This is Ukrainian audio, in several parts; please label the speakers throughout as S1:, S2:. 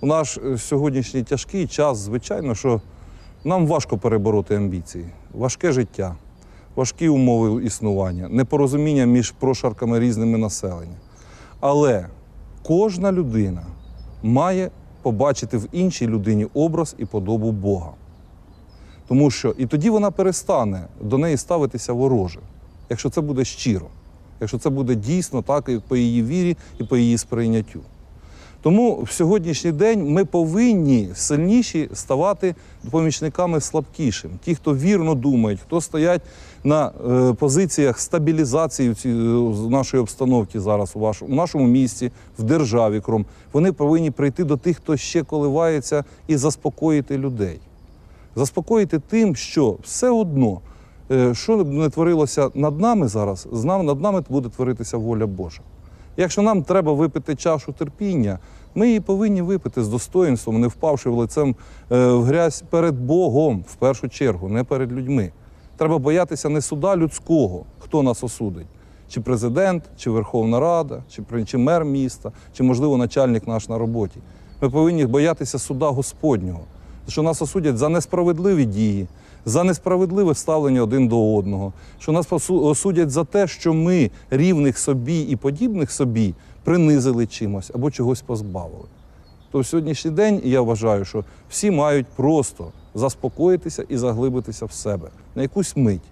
S1: у наш е, сьогоднішній тяжкий час, звичайно, що нам важко перебороти амбіції, важке життя, важкі умови існування, непорозуміння між прошарками різними населення. Але кожна людина має побачити в іншій людині образ і подобу Бога. Тому що і тоді вона перестане до неї ставитися вороже, якщо це буде щиро, якщо це буде дійсно так і по її вірі і по її сприйняттю. Тому в сьогоднішній день ми повинні сильніші ставати помічниками слабкішим. Ті, хто вірно думають, хто стоять на е, позиціях стабілізації ці- е, нашої обстановки зараз у, ваш, у нашому місті, в державі кром, вони повинні прийти до тих, хто ще коливається, і заспокоїти людей. Заспокоїти тим, що все одно, е, що не творилося над нами зараз, над нами буде творитися воля Божа. Якщо нам треба випити чашу терпіння, ми її повинні випити з достоїнством, не впавши в лицем е, в грязь перед Богом в першу чергу, не перед людьми. Треба боятися не суда людського, хто нас осудить. Чи президент, чи Верховна Рада, чи, чи мер міста, чи, можливо, начальник наш на роботі. Ми повинні боятися суда Господнього, що нас осудять за несправедливі дії, за несправедливе ставлення один до одного, що нас осудять за те, що ми рівних собі і подібних собі принизили чимось або чогось позбавили. То в сьогоднішній день я вважаю, що всі мають просто заспокоїтися і заглибитися в себе на якусь мить,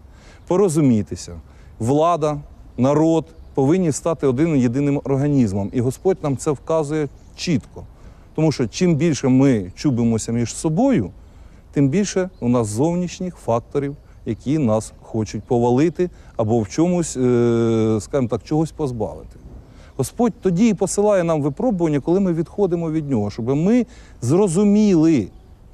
S1: порозумітися. Влада, народ повинні стати один єдиним організмом. І Господь нам це вказує чітко. Тому що чим більше ми чубимося між собою, тим більше у нас зовнішніх факторів, які нас хочуть повалити або в чомусь, е, скажімо так, чогось позбавити. Господь тоді і посилає нам випробування, коли ми відходимо від нього, щоб ми зрозуміли,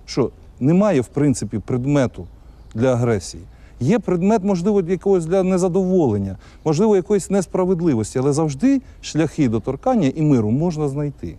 S1: що немає в принципі предмету для агресії. Є предмет, можливо, якогось для незадоволення, можливо, якоїсь несправедливості, але завжди шляхи доторкання і миру можна знайти.